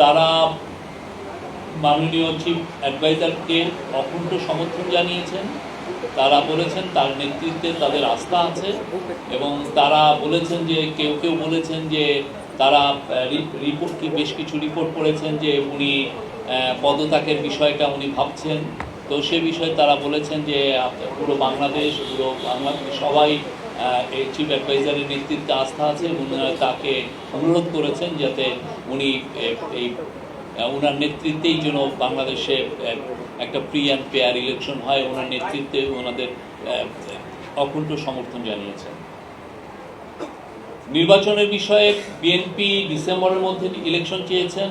তারা মাননীয় চিফ অ্যাডভাইজারকে অকুণ্ঠ সমর্থন জানিয়েছেন। তারা বলেছেন তার নেতৃত্বে তাদের আস্থা আছে এবং তারা বলেছেন যে, কেউ কেউ বলেছেন যে, তারা রিপোর্ট বেশ কিছু রিপোর্ট করেছেন যে, উনি পদত্যাগের বিষয়টা উনি ভাবছেন। তো সে বিষয়ে তারা বলেছেন যে পুরো বাংলাদেশ পুরো বাংলাদেশ সবাই এই চিফ অ্যাডভাইজারের নেতৃত্বে আস্থা আছে এবং তাকে অনুরোধ করেছেন যাতে উনি এই ওনার নেতৃত্বেই যেন বাংলাদেশে একটা ফ্রি অ্যান্ড ফেয়ার ইলেকশন হয় ওনার নেতৃত্বে ওনাদের অকুণ্ঠ সমর্থন জানিয়েছেন। নির্বাচনের বিষয়ে বিএনপি ডিসেম্বরের মধ্যে ইলেকশন চেয়েছেন।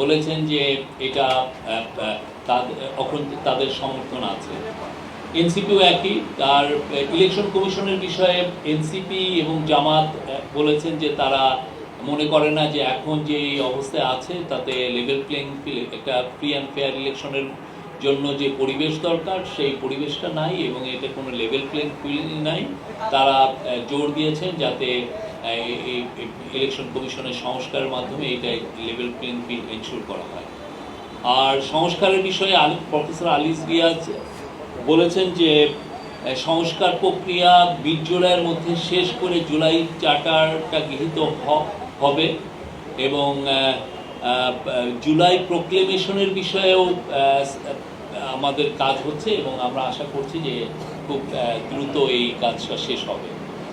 বলেছেন যে এটা তাদের সমর্থন আছে। এনসিপিও একই, তার ইলেকশন কমিশনের বিষয়ে এনসিপি এবং জামাত বলেছেন যে তারা মনে করে না যে এখন যে অবস্থায় আছে, তাতে লেভেল প্লেইং একটা ফ্রি অ্যান্ড ফেয়ার ইলেকশনের জন্য যে পরিবেশ দরকার, সেই পরিবেশটা নাই এবং এতে কোনো লেভেল প্লেইং ফিল্ড নাই। তারা জোর দিয়েছেন যাতে এই- ইলেকশন কমিশনের সংস্কারের মাধ্যমে এটা লেভেল প্লেইং ফিল্ড এনশোর করা হয়। আর সংস্কারের বিষয়ে আলি প্রফেসর আলিস রিয়াজ বলেছেন যে সংস্কার প্রক্রিয়া বিশ জুলাইয়ের মধ্যে শেষ করে জুলাই চার্টারটা গৃহীত হবে এবং জুলাই প্রোক্লেমেশনের বিষয়েও আমাদের কাজ হচ্ছে এবং আমরা আশা করছি যে খুব দ্রুত এই কাজটা শেষ হবে।